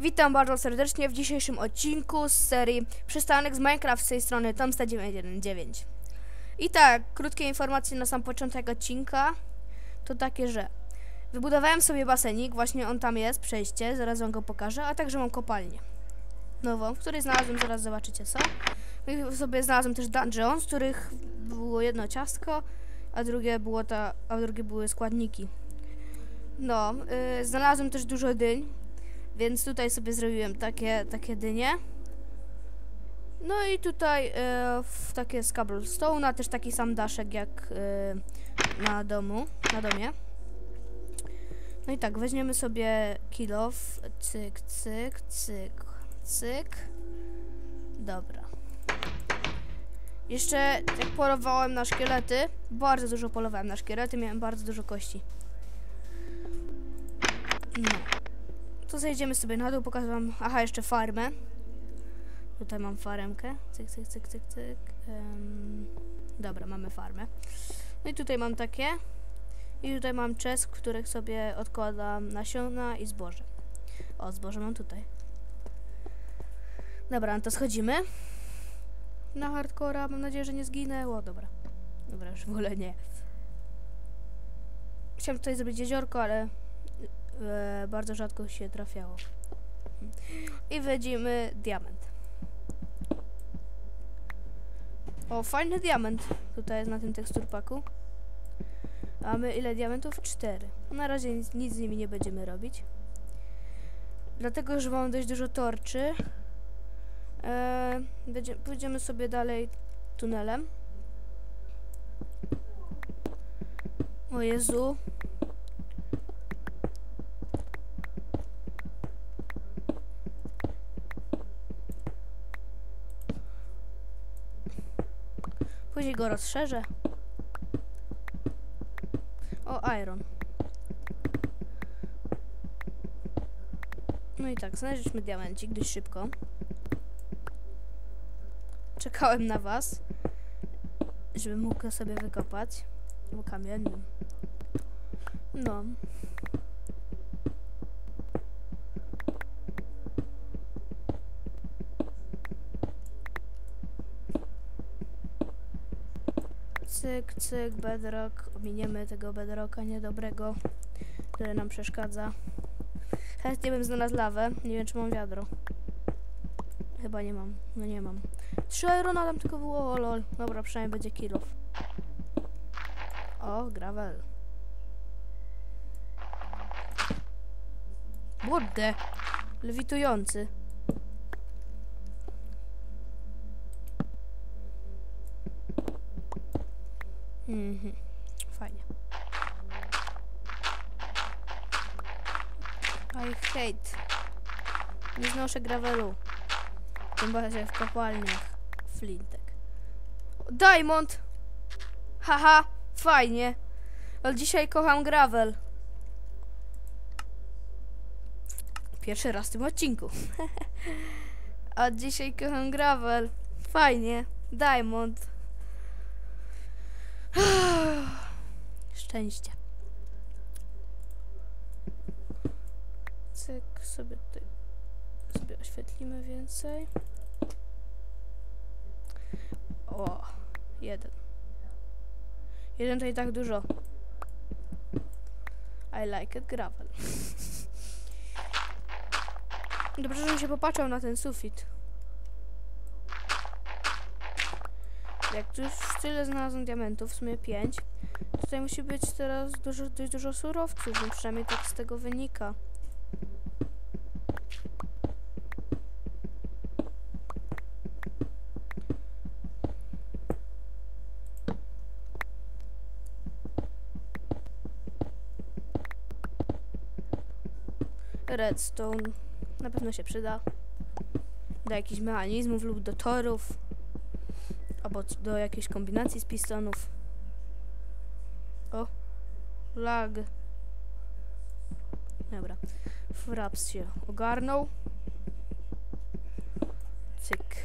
Witam bardzo serdecznie w dzisiejszym odcinku z serii Przystanek z Minecraft z tej strony Tomsta919. I tak, krótkie informacje na sam początek odcinka to takie, że wybudowałem sobie basenik, właśnie on tam jest, przejście, zaraz wam go pokażę, a także mam kopalnię nową, w której znalazłem, zaraz zobaczycie co. I sobie znalazłem też dungeon, z których było jedno ciastko, a drugie było ta, a drugie były składniki. No, yy, znalazłem też dużo dyń, więc tutaj sobie zrobiłem takie, takie dynie. No i tutaj e, w takie z cobblestone'a też taki sam daszek jak e, na domu, na domie. No i tak, weźmiemy sobie kilof, cyk, cyk, cyk, cyk. Dobra. Jeszcze jak polowałem na szkielety, bardzo dużo polowałem na szkielety, miałem bardzo dużo kości. No. To zejdziemy sobie na dół, pokażę wam, aha, jeszcze farmę. Tutaj mam faremkę, cyk, cyk, cyk, cyk, cyk. Um, dobra, mamy farmę. No i tutaj mam takie. I tutaj mam czes, w których sobie odkładam nasiona i zboże. O, zboże mam tutaj. Dobra, no to schodzimy. Na hardcora, mam nadzieję, że nie zginę. O, dobra. Dobra, już wolę nie. Chciałem tutaj zrobić jeziorko, ale e, bardzo rzadko się trafiało. I widzimy diament. O, fajny diament tutaj jest na tym teksturpaku. A my ile diamentów? Cztery. Na razie nic, nic z nimi nie będziemy robić. Dlatego, że mam dość dużo torczy. E, będzie, pójdziemy sobie dalej tunelem. O Jezu. Później go rozszerzę. O, iron. No i tak, znaleźliśmy diamencik dość szybko. Czekałem na was, żeby mógł go sobie wykopać. Był kamiennym. No. Cyk, cyk, bedrock. Ominiemy tego bedrocka niedobrego, który nam przeszkadza. Chętnie bym znalazł lawę. Nie wiem, czy mam wiadro. Chyba nie mam. No nie mam. Trzy irona tam tylko było. O lol. Dobra, przynajmniej będzie kilof. O, gravel. What Lewitujący. Mhm. Fajnie. I hate. Nie znoszę gravelu. Tym bardziej w kopalniach flintek. Diamond! Haha, fajnie. Ale dzisiaj kocham gravel. Pierwszy raz w tym odcinku. A dzisiaj kocham gravel. Fajnie. Diamond. Szczęście. Cyk sobie tutaj sobie oświetlimy więcej. O, jeden. Jeden to i tak dużo. I like it gravel. Dobrze, że się popatrzał na ten sufit. Jak tu już tyle znalazłem diamentów, w sumie 5, tutaj musi być teraz dużo, dość dużo surowców, więc przynajmniej tak z tego wynika. redstone na pewno się przyda do jakichś mechanizmów lub do torów albo do jakiejś kombinacji z pistonów. O lag. Dobra. Fraps się ogarnął. Cyk.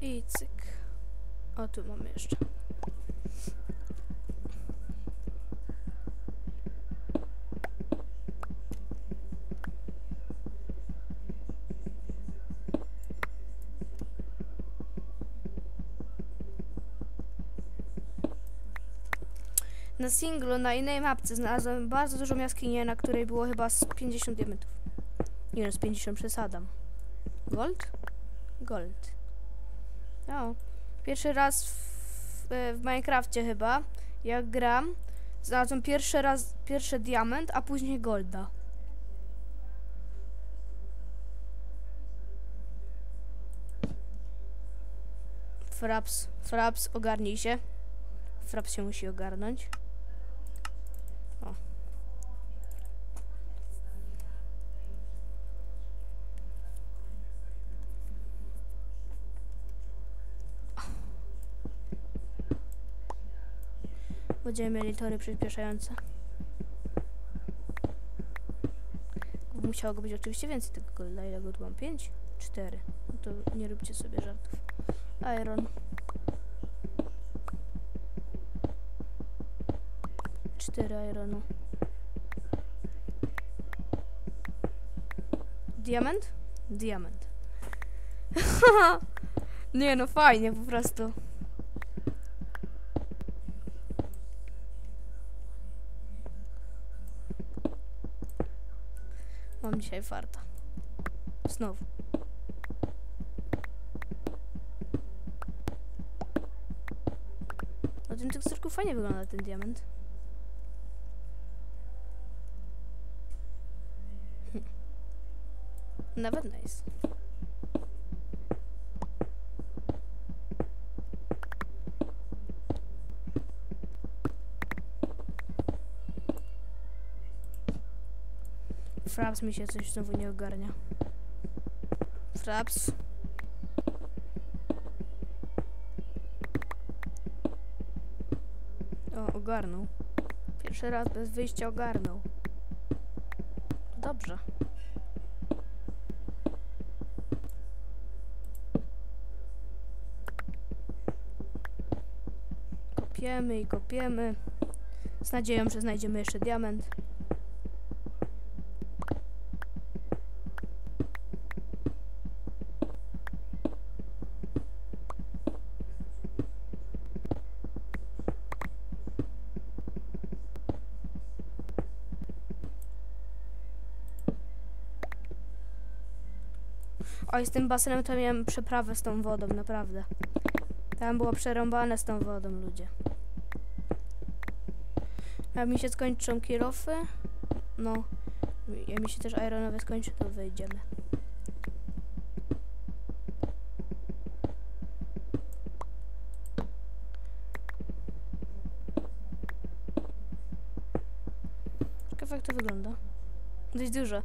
I cyk. O tu mamy jeszcze Na singlu, na innej mapce znalazłem bardzo dużą jaskinię, na której było chyba z 50 diamentów. Nie no, z 50 przesadam. Gold? Gold. O. Pierwszy raz w, w Minecrafcie chyba, jak gram, znalazłem pierwszy raz, pierwszy diament, a później golda. Fraps, Fraps, ogarnij się. Fraps się musi ogarnąć. O. Będziemy mieli tory przyspieszające. Musiało go być oczywiście więcej tego golda. Ile go tu mam? 5? 4. No to nie róbcie sobie żartów. Iron. Cztery ironu. Diament? Diament. Nie no, fajnie po prostu. Mam dzisiaj farta. Znowu. Na tym teksturku fajnie wygląda ten diament. Nawet nice. Fraps mi się coś znowu nie ogarnia. Fraps. O, ogarnął. Pierwszy raz bez wyjścia ogarnął. Dobrze. Kopiemy i kopiemy. Z nadzieją, że znajdziemy jeszcze diament. Oj, z tym basenem to miałem przeprawę z tą wodą, naprawdę. Tam było przerąbane z tą wodą, ludzie. Jak mi się skończą kirofy, no, jak mi się też ironowe skończy, to wyjdziemy. Ciekawe jak to wygląda. Dość dużo.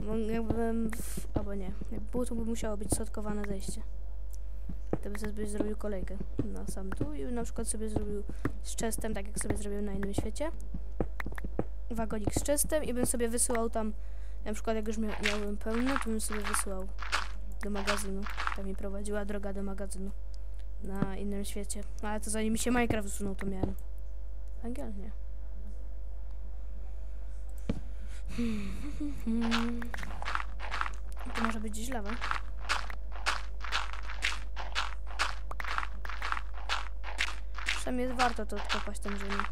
Bo jakbym, w, albo nie, jak było to by musiało być sotkowane zejście. To by sobie zrobił kolejkę na sam tu i na przykład sobie zrobił z czestem, tak jak sobie zrobił na innym świecie. Wagonik z czestem i bym sobie wysyłał tam, na przykład jak już mia miałbym pełno, to bym sobie wysyłał do magazynu. Tam mi prowadziła droga do magazynu na innym świecie. No, ale to zanim mi się Minecraft usunął, to miałem. Angiel, nie. To może być gdzieś lawa. Przynajmniej warto to odkopać tą ziemię.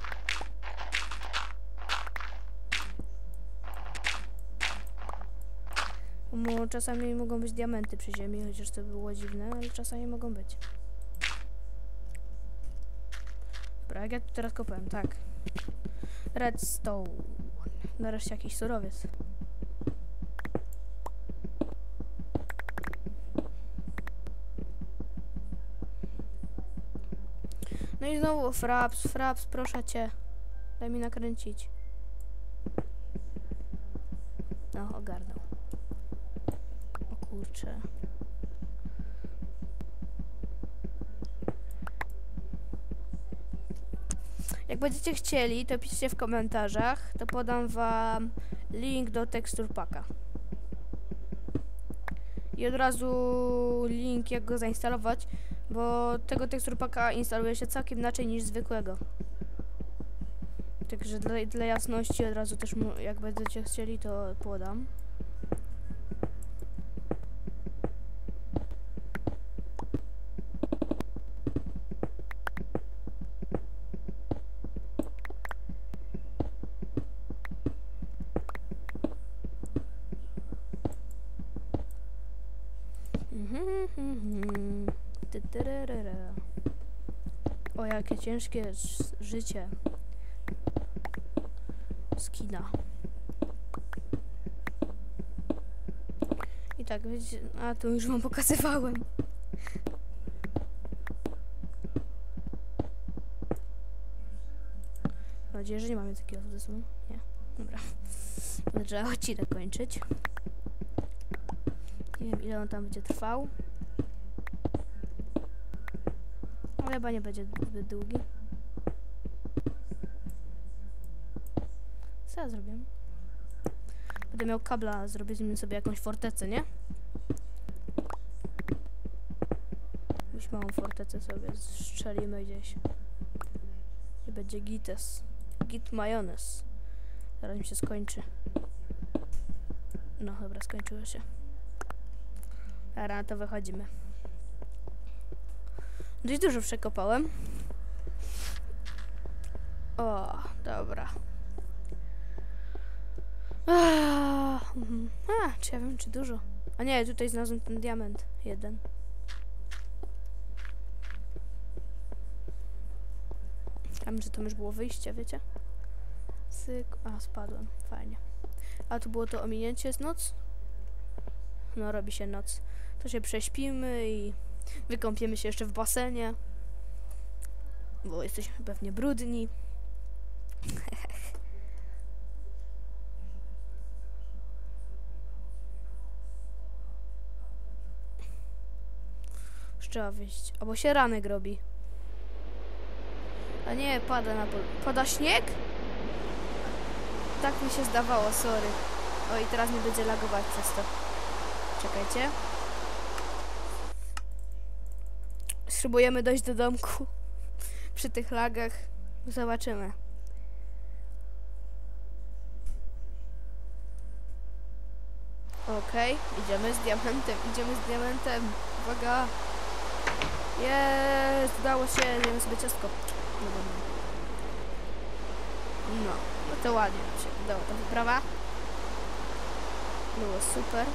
Bo czasami mogą być diamenty przy ziemi, chociaż to by było dziwne, ale czasami mogą być. Dobra, jak ja tu teraz kopałem, tak. Redstone. Nareszcie jakiś surowiec. No i znowu fraps, fraps, proszę cię. Daj mi nakręcić. No, ogarnął. O kurczę. Jak będziecie chcieli, to piszcie w komentarzach, to podam wam link do tekstur paka. I od razu link jak go zainstalować, bo tego tekstur paka instaluje się całkiem inaczej niż zwykłego. Także dla, dla jasności od razu też jak będziecie chcieli, to podam. O, jakie ciężkie życie. Skina. I tak, wiecie, a tu już wam pokazywałem. Mam nadzieję, że nie mamy takiego zmysłu. Nie. Dobra. Trzeba odcinek kończyć. Nie wiem, ile on tam będzie trwał. Ale chyba nie będzie zbyt długi. Co ja zrobię? Będę miał kabla, zrobię z nim sobie jakąś fortecę, nie? Jakąś małą fortecę sobie strzelimy gdzieś. I będzie gites. Git majonez. Zaraz mi się skończy. No dobra, skończyło się. Dobra, no to wychodzimy. Dość dużo przekopałem. O, dobra. Mhm. A, czy ja wiem, czy dużo? A nie, tutaj znalazłem ten diament. Jeden. Wiem, że tam już było wyjście, wiecie? Cyk. A, spadłem. Fajnie. A tu było to ominięcie, jest noc? No, robi się noc. To się prześpimy i wykąpiemy się jeszcze w basenie. Bo jesteśmy pewnie brudni. Trzeba wyjść. Albo się ranek robi. A nie, pada na pol. Pada śnieg? Tak mi się zdawało, sorry. O i teraz mi będzie lagować przez to. Czekajcie. Spróbujemy dojść do domku. Przy tych lagach. Zobaczymy. Okej, idziemy z diamentem, idziemy z diamentem. Uwaga. Jest, udało się, jemy sobie ciastko. No, no, no to ładnie się udało ta wyprawa. Było super.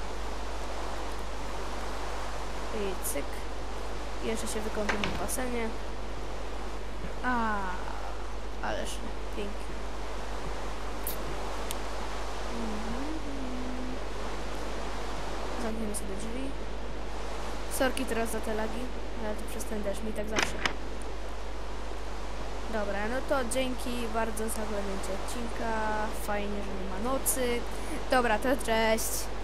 I cyk. Jeszcze się wykąpimy w basenie. A, ależ pięknie. Mhm. Zamkniemy sobie drzwi. Sorki teraz za te lagi, ale to przez ten deszcz mi tak zawsze. Dobra, no to dzięki bardzo za oglądanie odcinka. Fajnie, że nie ma nocy. Dobra, to cześć.